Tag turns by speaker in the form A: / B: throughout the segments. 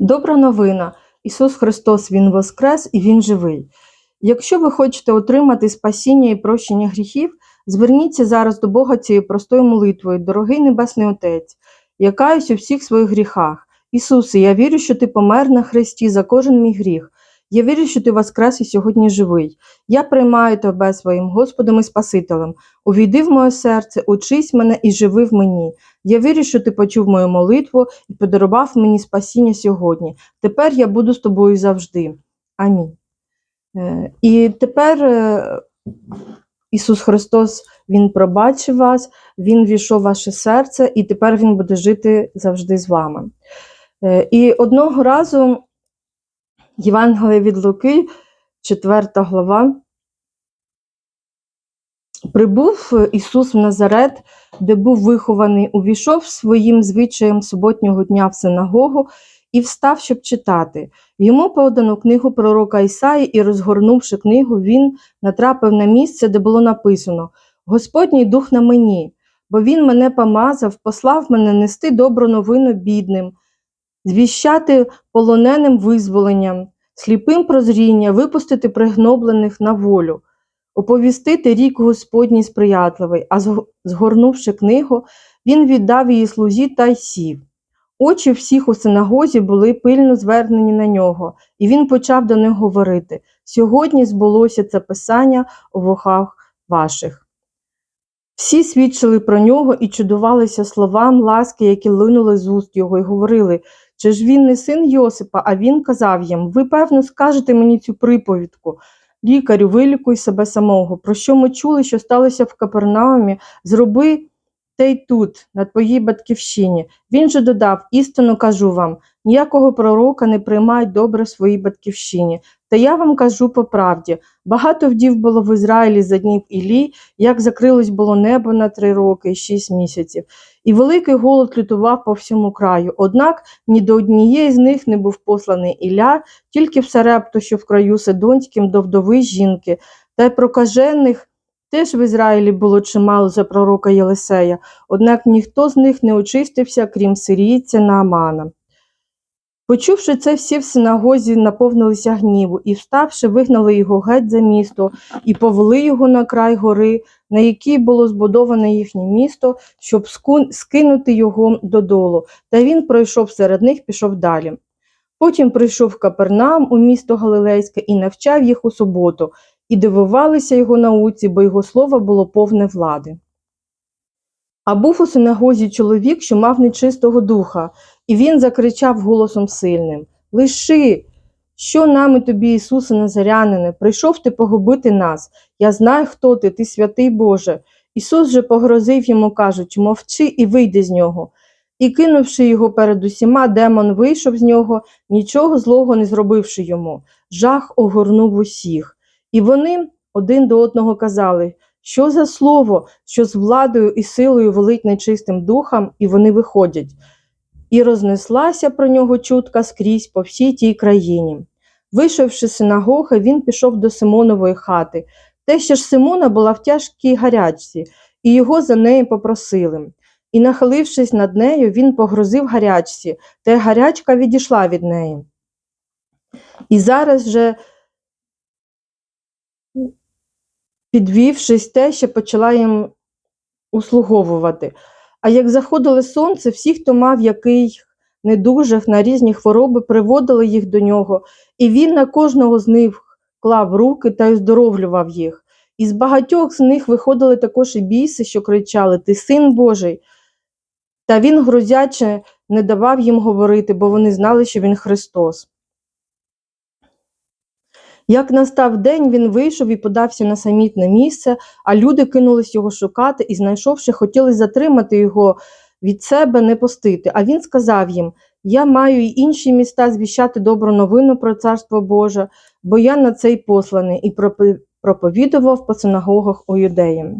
A: Добра новина. Ісус Христос Він воскрес і Він живий. Якщо ви хочете отримати спасіння і прощення гріхів, зверніться зараз до Бога цією простою молитвою, дорогий Небесний Отець, я каюсь у всіх своїх гріхах. Ісусе, я вірю, що Ти помер на хресті за кожен мій гріх. Я вірю, що Ти воскрес і сьогодні живий. Я приймаю Тебе своїм Господом і Спасителем. Увійди в моє серце, учись мене і живи в мені. Я вірю, що ти почув мою молитву і подарував мені спасіння сьогодні. Тепер я буду з тобою завжди. Амінь. Е, І тепер е, Ісус Христос Він пробачив вас, Він війшов в ваше серце, і тепер Він буде жити завжди з вами. Е, І одного разу Євангеліє від Луки, 4 глава, прибув Ісус в Назарет, де був вихований, увійшов своїм звичаєм суботнього дня в синагогу і встав, щоб читати. Йому подано книгу пророка Ісаї, і, розгорнувши книгу, він натрапив на місце, де було написано: Господній дух на мені, бо він мене помазав, послав мене нести добру новину бідним, звіщати полоненим визволенням, сліпим прозріння, випустити пригноблених на волю оповістити рік Господній сприятливий, а згорнувши книгу, він віддав її слузі та й сів. Очі всіх у синагозі були пильно звернені на нього, і він почав до них говорити: Сьогодні збулося це писання у вухах ваших. Всі свідчили про нього і чудувалися словам ласки, які линули з уст його, і говорили, чи ж він не син Йосипа, а він казав їм: Ви, певно, скажете мені цю приповідку. Лікарю, вилікуй себе самого. Про що ми чули, що сталося в Капернаумі, зроби те й тут, на твоїй батьківщині. Він же додав: істину кажу вам, ніякого пророка не приймають добре в своїй батьківщині. Та я вам кажу по правді: багато вдів було в Ізраїлі за днів Іллі, як закрилось було небо на три роки і шість місяців. І великий голод лютував по всьому краю. Однак ні до однієї з них не був посланий Ілля, тільки в Сарепту, що в краю Сидонським, до вдови жінки, та й прокажених теж в Ізраїлі було чимало за пророка Єлисея, однак ніхто з них не очистився, крім сирійця Наамана. Почувши це, всі в синагозі наповнилися гніву, і, вставши, вигнали його геть за місто і повели його на край гори, на якій було збудоване їхнє місто, щоб скинути його додолу. Та він пройшов серед них, пішов далі. Потім прийшов Капернаум у місто Галилейське і навчав їх у суботу, і дивувалися його науці, бо його слово було повне влади. А був у синагозі чоловік, що мав нечистого духа, і він закричав голосом сильним: Лиши, що нами тобі, Ісусе Назарянине, прийшов ти погубити нас. Я знаю, хто ти, ти святий Боже. Ісус же погрозив йому, кажучи, мовчи і вийди з нього. І, кинувши його перед усіма, демон вийшов з нього, нічого злого не зробивши йому. Жах огорнув усіх. І вони один до одного казали, що за слово, що з владою і силою велить нечистим духом, і вони виходять. І рознеслася про нього чутка скрізь по всій тій країні. Вийшовши з синагоги, він пішов до Симонової хати. Теща ж Симона була в тяжкій гарячці, і його за нею попросили. І, нахилившись над нею, він погрозив гарячці, та гарячка відійшла від неї. І зараз же, підвівшись, теща почала їм услуговувати. А як заходило сонце, всі, хто мав який недужих на різні хвороби, приводили їх до нього, і він на кожного з них клав руки та й оздоровлював їх. І з багатьох з них виходили також і біси, що кричали: Ти син Божий. Та він грозяче не давав їм говорити, бо вони знали, що він Христос. Як настав день, він вийшов і подався на самітне місце, а люди кинулись його шукати і, знайшовши, хотіли затримати його від себе, не пустити. А він сказав їм: Я маю й інші міста звіщати добру новину про царство Боже, бо я на це й посланий, і проповідував по синагогах у юдеї.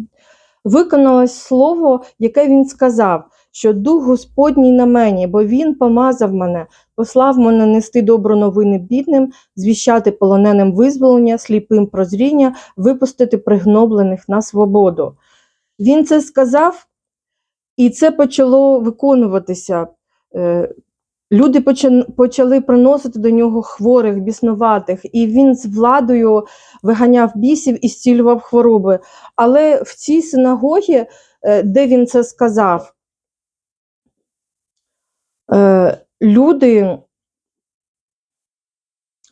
A: Виконалось слово, яке він сказав, що Дух Господній на мені, бо Він помазав мене, послав мене нести добру новини бідним, звіщати полоненим визволення, сліпим прозріння, випустити пригноблених на свободу. Він це сказав, і це почало виконуватися. Е, Люди почали приносити до нього хворих, біснуватих, і він з владою виганяв бісів і зцілював хвороби. Але в цій синагогі, е, де він це сказав, е, люди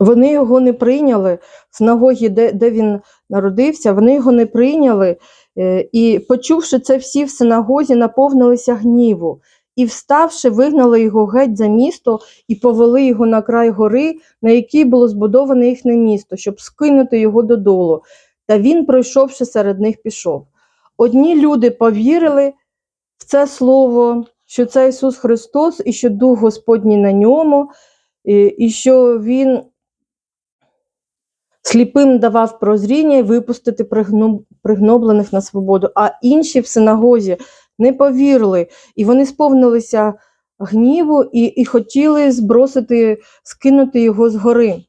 A: вони його не прийняли в синагогі, де, де він народився, вони його не прийняли. Е, І, почувши це, всі в синагозі наповнилися гніву. І, вставши, вигнали його геть за місто і повели його на край гори, на якій було збудоване їхнє місто, щоб скинути його додолу. Та він, пройшовши серед них, пішов. Одні люди повірили в це слово, що це Ісус Христос, і що Дух Господній на ньому, і, і що Він сліпим давав прозріння і випустити пригно- пригноблених на свободу, а інші в синагозі не повірили, і вони сповнилися гніву і, і хотіли збросити, скинути його з гори.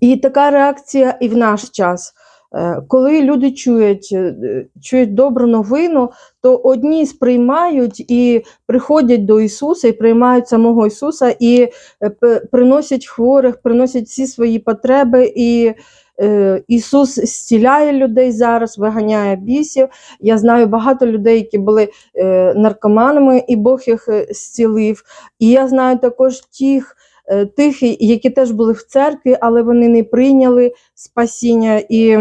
A: І така реакція і в наш час. Е, Коли люди чують, е, чують добру новину, то одні сприймають і приходять до Ісуса, і приймають самого Ісуса, і е, приносять хворих, приносять всі свої потреби. І Ісус зціляє людей зараз, виганяє бісів. Я знаю багато людей, які були наркоманами, і Бог їх зцілив. І я знаю також тих, тих, які теж були в церкві, але вони не прийняли спасіння і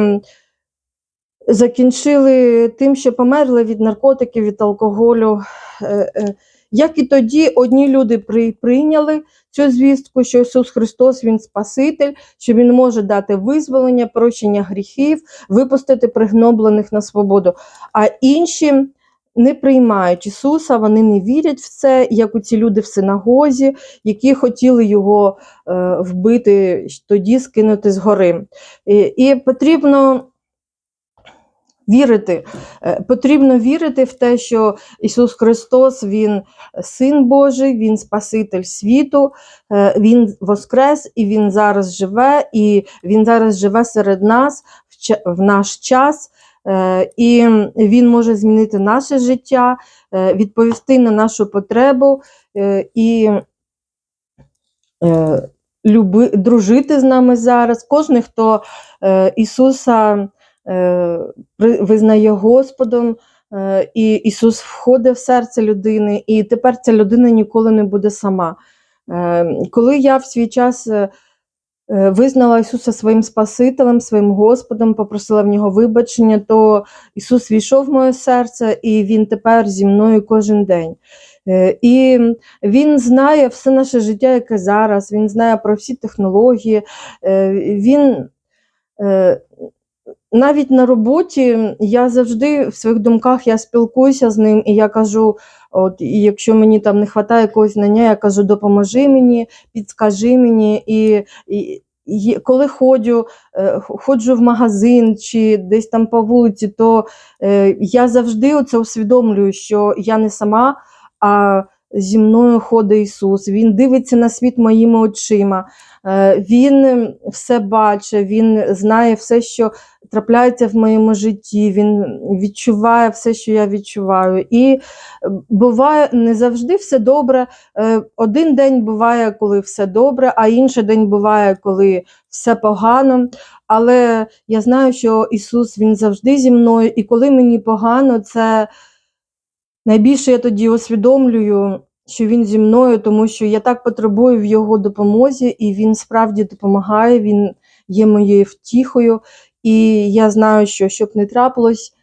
A: закінчили тим, що померли від наркотиків, від алкоголю. Е, е, Як і тоді, одні люди при- прийняли цю звістку, що Ісус Христос Він Спаситель, що Він може дати визволення, прощення гріхів, випустити пригноблених на свободу. А інші не приймають Ісуса, вони не вірять в це, як у ці люди в синагозі, які хотіли його е, вбити, тоді скинути з гори. І, і потрібно вірити. Е, Потрібно вірити в те, що Ісус Христос Він Син Божий, Він Спаситель світу, е, Він воскрес і Він зараз живе, і Він зараз живе серед нас в наш час. Е, І Він може змінити наше життя, е, відповісти на нашу потребу е, і люби, дружити з нами зараз. Кожен, хто Ісуса визнає Господом, і Ісус входить в серце людини, і тепер ця людина ніколи не буде сама. Коли я в свій час визнала Ісуса своїм Спасителем, своїм Господом, попросила в нього вибачення, то Ісус війшов в моє серце, і Він тепер зі мною кожен день. Е, І Він знає все наше життя, яке зараз, Він знає про всі технології. е, Він е, навіть на роботі я завжди в своїх думках я спілкуюся з ним, і я кажу: от якщо мені там не вистачає якогось знання, я кажу, допоможи мені, підскажи мені. І, і, коли ходжу, е, ходжу в магазин чи десь там по вулиці, то е, я завжди оце усвідомлюю, що я не сама, а зі мною ходить Ісус. Він дивиться на світ моїми очима. Е, Він все бачить, він знає все, що трапляється в моєму житті, він відчуває все, що я відчуваю. І е, буває не завжди все добре. Е, Один день буває, коли все добре, а інший день буває, коли все погано. Але я знаю, що Ісус Він завжди зі мною, і коли мені погано, це найбільше я тоді усвідомлюю, що він зі мною, тому що я так потребую в його допомозі, і він справді допомагає, він є моєю втіхою. І я знаю, що щоб не трапилось,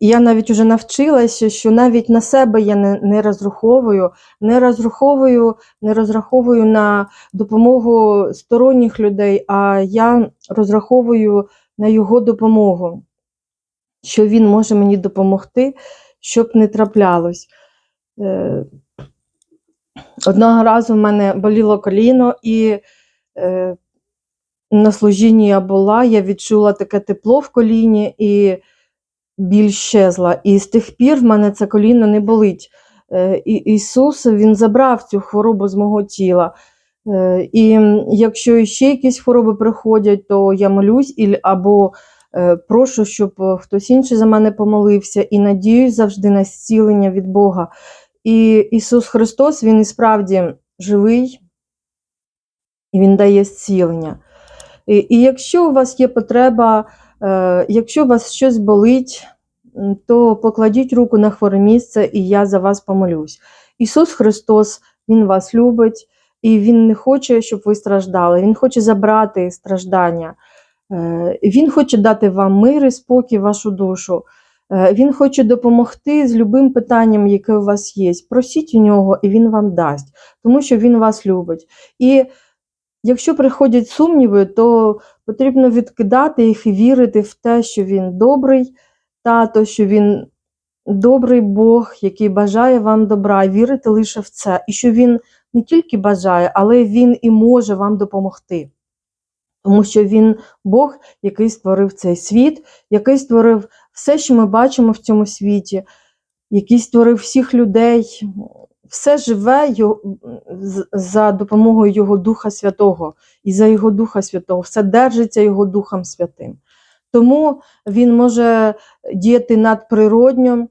A: я навіть уже навчилася, що навіть на себе я не, не розраховую, не розраховую, не розраховую на допомогу сторонніх людей, а я розраховую на його допомогу, що він може мені допомогти, щоб не траплялось. Е, Одного разу в мене боліло коліно, і е, на служінні я була, я відчула таке тепло в коліні і біль щезла. І з тих пір в мене це коліно не болить. Е, і Ісус Він забрав цю хворобу з мого тіла. Е, і якщо ще якісь хвороби приходять, то я молюсь або прошу, щоб е, хтось інший за мене помолився, і надіюсь завжди на зцілення від Бога. І Ісус Христос, Він і справді живий, і Він дає зцілення. І, і якщо у вас є потреба, е, якщо у вас щось болить, то покладіть руку на хворе місце, і я за вас помолюсь. Ісус Христос, Він вас любить, і Він не хоче, щоб ви страждали. Він хоче забрати страждання. Е, Він хоче дати вам мир і спокій вашу душу. Е, Він хоче допомогти з любим питанням, яке у вас є. Просіть у нього, і він вам дасть, тому що він вас любить. І якщо приходять сумніви, то потрібно відкидати їх і вірити в те, що він добрий тато, що він добрий Бог, який бажає вам добра, вірити лише в це, і що він не тільки бажає, але він і може вам допомогти. Тому що він Бог, який створив цей світ, який створив все, що ми бачимо в цьому світі, який створив всіх людей, все живе за допомогою Його Духа Святого. І за Його Духа Святого, все держиться Його Духом Святим. Тому він може діяти надприродньо,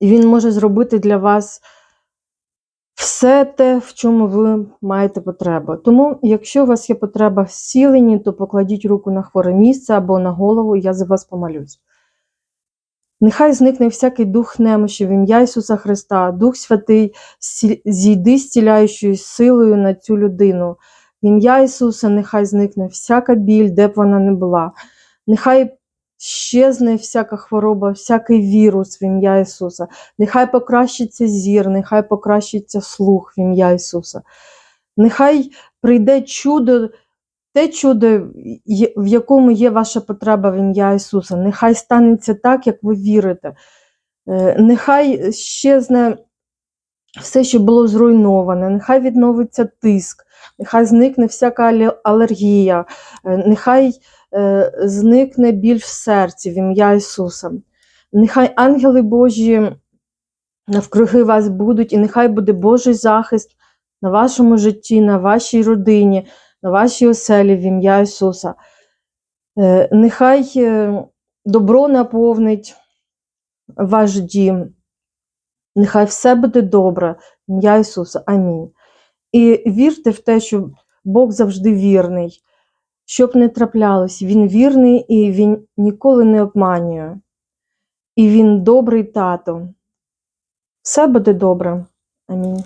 A: і він може зробити для вас все те, в чому ви маєте потребу. Тому, якщо у вас є потреба в зціленні, то покладіть руку на хворе місце або на голову, і я за вас помолюсь. Нехай зникне всякий дух немощі в ім'я Ісуса Христа, Дух Святий, зійди зціляючою силою на цю людину. В ім'я Ісуса нехай зникне всяка біль, де б вона не була. Нехай щезне всяка хвороба, всякий вірус в ім'я Ісуса. Нехай покращиться зір, нехай покращиться слух в ім'я Ісуса. Нехай прийде чудо, те чудо, в якому є ваша потреба в ім'я Ісуса. Нехай станеться так, як ви вірите. Е, Нехай щезне все, що було зруйноване, нехай відновиться тиск, нехай зникне всяка алергія, е, нехай зникне біль в серці в ім'я Ісуса. Нехай ангели Божі навкруги вас будуть, і нехай буде Божий захист на вашому житті, на вашій родині, на вашій оселі в ім'я Ісуса. Е, Нехай е, добро наповнить ваш дім. Нехай все буде добре, ім'я Ісуса. Амінь. І вірте в те, що Бог завжди вірний. Щоб не траплялось, Він вірний і Він ніколи не обманює. І Він добрий тато. Все буде добре. Амінь.